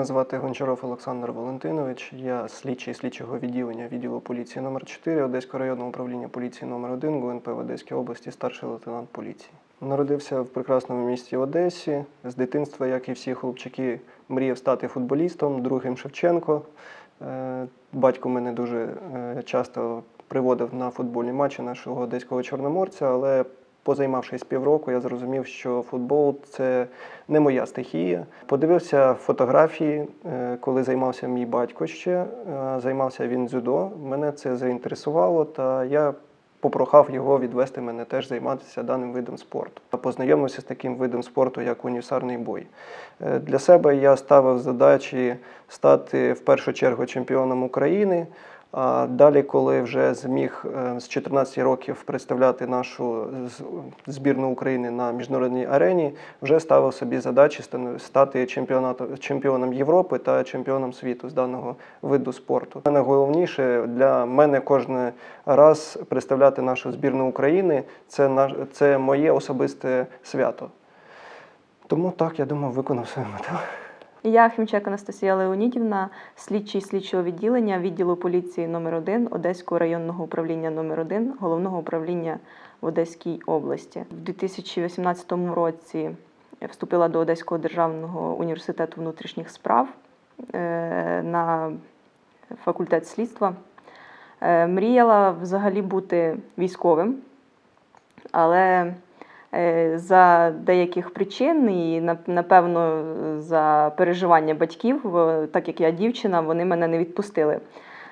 Мене звати Гончаров Олександр Валентинович. Я слідчий слідчого відділення відділу поліції номер 4 Одеського районного управління поліції номер 1 ГУНП в Одеській області, старший лейтенант поліції. Народився в прекрасному місті Одесі. З дитинства, як і всі хлопчики, мріяв стати футболістом, другим Шевченко. Е, Батько мене дуже е, часто приводив на футбольні матчі нашого одеського чорноморця, але позаймавшись півроку, я зрозумів, що футбол це не моя стихія. Подивився фотографії, е, коли займався мій батько ще. е, Займався він дзюдо. Мене це заінтересувало, та я попрохав його відвести мене теж займатися даним видом спорту. Познайомився з таким видом спорту, як унісарний бой. Е, Для себе я ставив задачі стати в першу чергу чемпіоном України. А далі, коли вже зміг е, з 14 років представляти нашу збірну України на міжнародній арені, вже ставив собі задачі стати чемпіоном Європи та чемпіоном світу з даного виду спорту. Найголовніше для мене кожен раз представляти нашу збірну України це наш це моє особисте свято. Тому так я думаю, виконав свою мету. Я Хімчак Анастасія Леонідівна, слідчий слідчого відділення відділу поліції номер 1 Одеського районного управління номер 1 головного управління в Одеській області. В 2018 році вступила до Одеського державного університету внутрішніх справ е, на факультет слідства. Е, Мріяла взагалі бути військовим, але за деяких причин і напевно за переживання батьків, так як я дівчина, вони мене не відпустили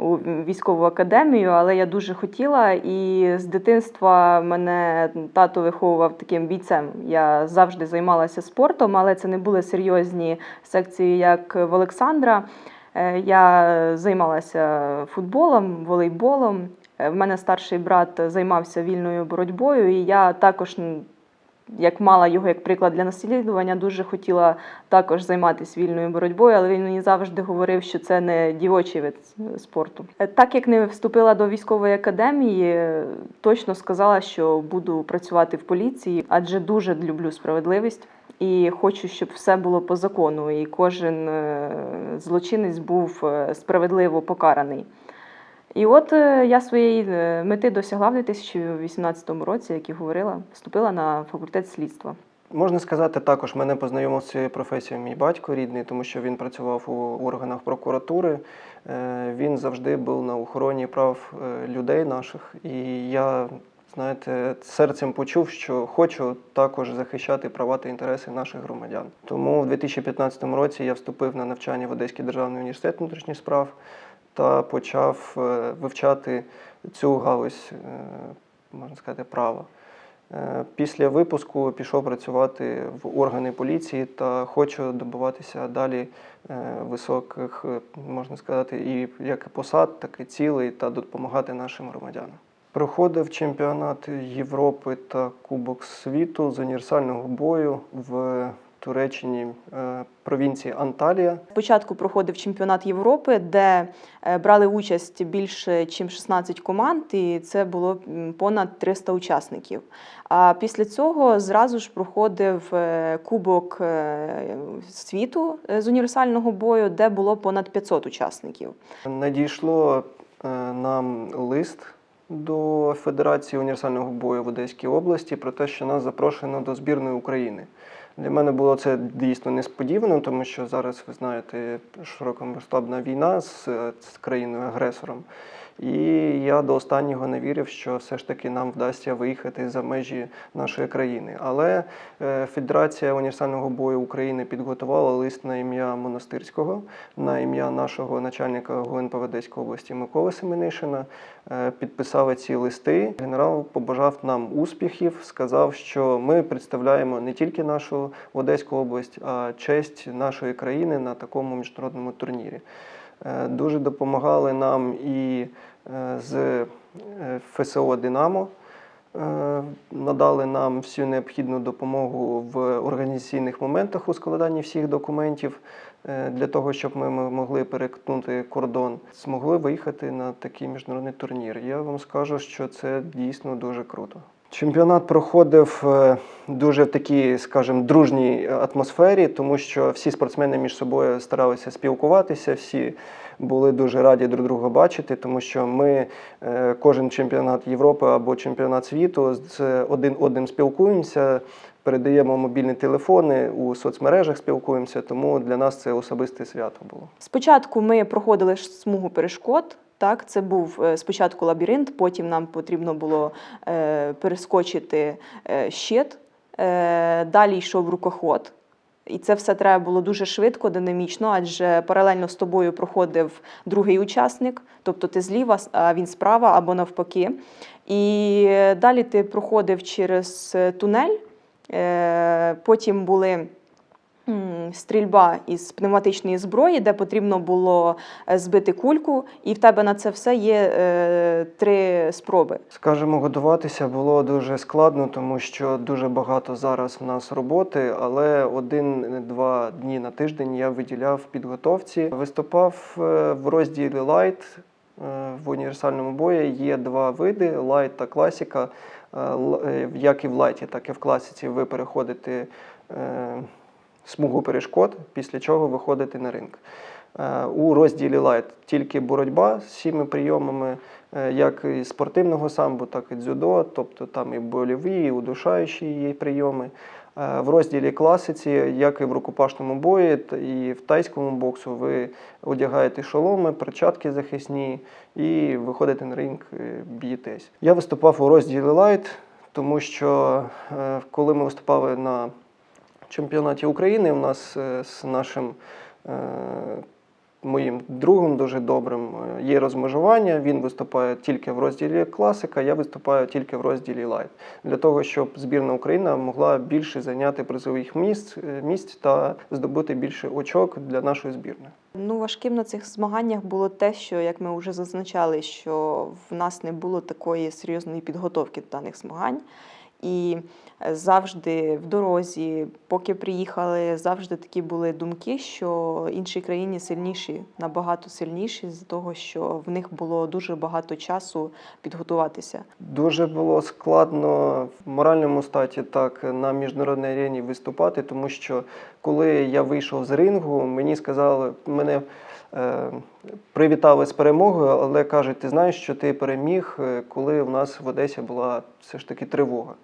у військову академію, але я дуже хотіла, і з дитинства мене тато виховував таким бійцем. Я завжди займалася спортом, але це не були серйозні секції, як в Олександра. Е, Я займалася футболом, волейболом. Е, В мене старший брат займався вільною боротьбою, і я також, як мала його як приклад для наслідування, дуже хотіла також займатися вільною боротьбою, але він мені завжди говорив, що це не дівочий вид спорту. Е, Так як не вступила до військової академії, е, точно сказала, що буду працювати в поліції, адже дуже люблю справедливість. І хочу, щоб все було по закону, і кожен е, злочинець був справедливо покараний. І от е, я своєї е, мети досягла в 2018 році, як і говорила, вступила на факультет слідства. Можна сказати, також мене познайомив з цією професією мій батько рідний, тому що він працював у органах прокуратури. Е, Він завжди був на охороні прав людей наших. І я, знаєте, серцем почув, що хочу також захищати права та інтереси наших громадян. Тому в 2015 році я вступив на навчання в Одеський державний університет внутрішніх справ та почав е, вивчати цю галузь, е, можна сказати, права. Е, Після випуску пішов працювати в органи поліції та хочу добиватися далі високих, можна сказати, і як посад, так і цілей та допомагати нашим громадянам. Проходив чемпіонат Європи та Кубок світу з універсального бою в Туреччині е, провінції Анталія. Спочатку проходив чемпіонат Європи, де е, брали участь більше ніж 16 команд, і це було понад 300 учасників. А після цього зразу ж проходив е, Кубок світу з універсального бою, де було понад 500 учасників. Надійшло нам лист до Федерації універсального бою в Одеській області про те, що нас запрошено до збірної України. Для мене було це дійсно несподівано, тому що зараз ви знаєте широкомасштабна війна з, е, з країною-агресором. І я до останнього не вірив, що все ж таки нам вдасться виїхати за межі нашої країни. Але е, Федерація універсального бою України підготувала лист на ім'я Монастирського, на ім'я нашого начальника ГУНП в Одеської області Миколи Семенишина. Е, Підписали ці листи. Генерал побажав нам успіхів, сказав, що ми представляємо не тільки нашу Одеську область, а честь нашої країни на такому міжнародному турнірі. Е, Дуже допомагали нам і е, з е, ФСО Динамо. Надали нам всю необхідну допомогу в організаційних моментах у складанні всіх документів для того, щоб ми могли перетнути кордон, змогли виїхати на такий міжнародний турнір. Я вам скажу, що це дійсно дуже круто. Чемпіонат проходив е, дуже в такій, скажімо, дружній атмосфері, тому що всі спортсмени між собою старалися спілкуватися, всі були дуже раді друг друга бачити, тому що ми е, кожен чемпіонат Європи або чемпіонат світу з один одним спілкуємося, передаємо мобільні телефони у соцмережах, спілкуємося. Тому для нас це особисте свято було. Спочатку ми проходили смугу перешкод. Так, це був е, спочатку лабіринт, потім нам потрібно було е, перескочити е, щит, далі йшов рукоход. І це все треба було дуже швидко, динамічно, адже паралельно з тобою проходив другий учасник, тобто ти зліва, а він справа або навпаки. І далі ти проходив через тунель, потім були стрільба із пневматичної зброї, де потрібно було е, збити кульку, і в тебе на це все є е, три спроби. Скажімо, готуватися було дуже складно, тому що дуже багато зараз в нас роботи, але один-два дні на тиждень я виділяв підготовці. Виступав е, в розділі Light е, в універсальному бої. Є два види: Light та класіка. Як і в лайті, так і в класиці ви переходите смугу перешкод, після чого виходите на ринг. Е, У розділі Light тільки боротьба з всіми прийомами, е, як і спортивного самбо, так і дзюдо, тобто там і больові, і удушаючі є прийоми. Е, В розділі класиці, як і в рукопашному бої, і в тайському боксу, ви одягаєте шоломи, перчатки захисні і виходите на ринг, б'єтесь. Я виступав у розділі Light, тому що коли ми виступали на чемпіонаті України, у нас е, з нашим е, моїм другом дуже добрим е, є розмежування. Він виступає тільки в розділі класика, я виступаю тільки в розділі лайт. Для того, щоб збірна Україна могла більше зайняти призових місць, місць та здобути більше очок для нашої збірної. Ну, важким на цих змаганнях було те, що, як ми вже зазначали, що в нас не було такої серйозної підготовки до даних змагань. І завжди в дорозі, поки приїхали, завжди такі були думки, що інші країни сильніші, набагато сильніші, з того, що в них було дуже багато часу підготуватися. Дуже було складно в моральному статі так на міжнародній арені виступати, тому що коли я вийшов з рингу, мені сказали, мене е, привітали з перемогою, але кажуть, ти знаєш, що ти переміг, е, коли в нас в Одесі була все ж таки тривога.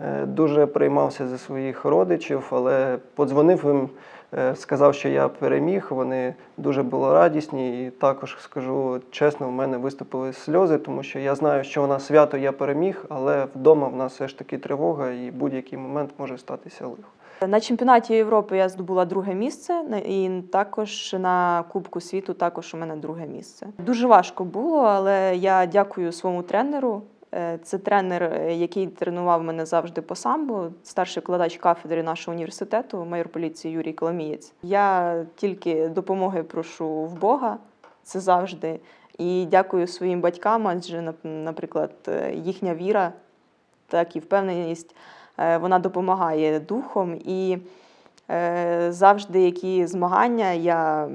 Е, Дуже приймався за своїх родичів, але подзвонив їм, е, сказав, що я переміг. Вони дуже були радісні. І також скажу чесно, в мене виступили сльози, тому що я знаю, що у нас свято я переміг, але вдома в нас все ж таки тривога, і будь-який момент може статися лихо. На чемпіонаті Європи я здобула друге місце, і також на Кубку світу також у мене друге місце. Дуже важко було, але я дякую своєму тренеру. Е, Це тренер, е, який тренував мене завжди по самбо, старший викладач кафедри нашого університету, майор поліції Юрій Коломієць. Я тільки допомоги прошу в Бога, це завжди. І дякую своїм батькам, адже, наприклад, е, їхня віра, так і впевненість вона допомагає духом. І завжди, які змагання, я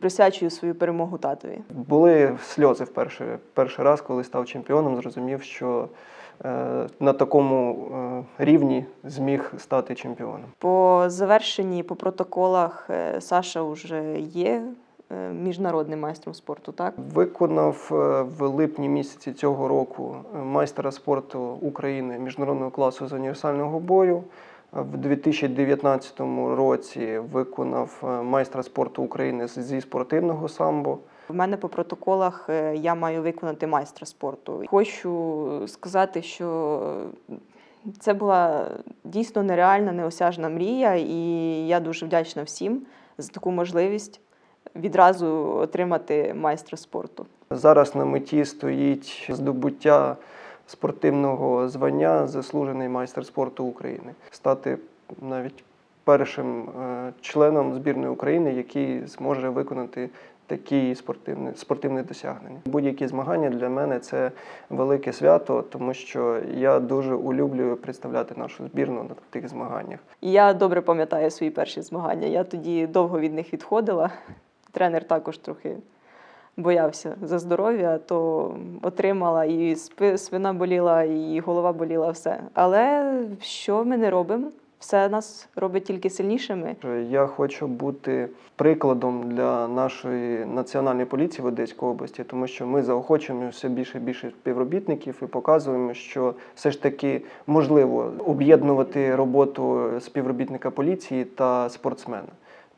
присвячую свою перемогу татові. Були сльози в перший, раз, коли став чемпіоном, зрозумів, що е, на такому е, рівні зміг стати чемпіоном. По завершенні, по протоколах, е, Саша вже є е, міжнародним майстром спорту, так? Виконав е, в липні місяці цього року е, майстера спорту України міжнародного класу з універсального бою. В 2019 році виконав е, майстра спорту України зі спортивного самбо. В мене по протоколах е, я маю виконати майстра спорту. Хочу сказати, що це була дійсно нереальна, неосяжна мрія, і я дуже вдячна всім за таку можливість відразу отримати майстра спорту. Зараз на меті стоїть здобуття спортивного звання заслужений майстер спорту України, стати навіть першим е, членом збірної України, який зможе виконати такі спортивні, спортивні досягнення. Будь-які змагання для мене це велике свято, тому що я дуже улюблюю представляти нашу збірну на тих змаганнях. Я добре пам'ятаю свої перші змагання. Я тоді довго від них відходила. Тренер також трохи боявся за здоров'я, то отримала і спи- спина боліла, і голова боліла, все. Але що ми не робимо? Все нас робить тільки сильнішими. Я хочу бути прикладом для нашої національної поліції в Одеській області, тому що ми заохочуємо все більше і більше співробітників і показуємо, що все ж таки можливо об'єднувати роботу співробітника поліції та спортсмена.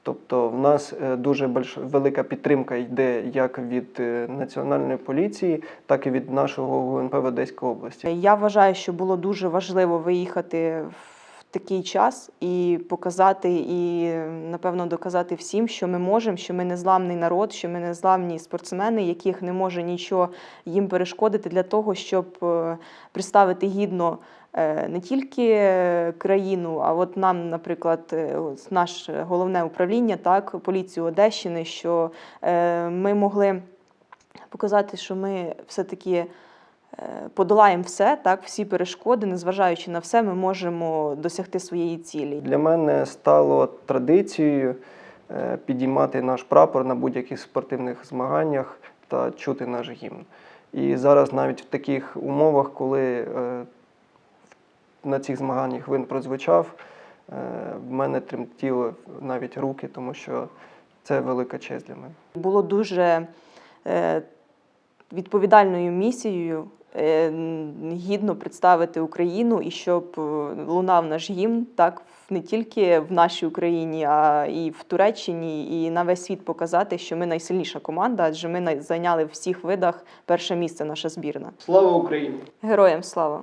Тобто в нас е, дуже велика підтримка йде як від е, національної поліції, так і від нашого ГУНП в Одеській області. Я вважаю, що було дуже важливо виїхати в такий час і показати, і напевно доказати всім, що ми можемо, що ми незламний народ, що ми незламні спортсмени, яких не може нічого їм перешкодити для того, щоб е, представити гідно. е, Не тільки країну, а от нам, наприклад, е, наше головне управління, так, поліцію Одещини, що ми могли показати, що ми все-таки подолаємо все, так, всі перешкоди, незважаючи на все, ми можемо досягти своєї цілі. Для мене стало традицією е, підіймати наш прапор на будь-яких спортивних змаганнях та чути наш гімн. І зараз навіть в таких умовах, коли е, на цих змаганнях він прозвучав, е, в мене тремтіли навіть руки, тому що це велика честь для мене. Було дуже е, відповідальною місією е, гідно представити Україну і щоб е, лунав наш гімн так не тільки в нашій Україні, а і в Туреччині, і на весь світ показати, що ми найсильніша команда, адже ми зайняли в всіх видах перше місце наша збірна. Слава Україні! Героям слава!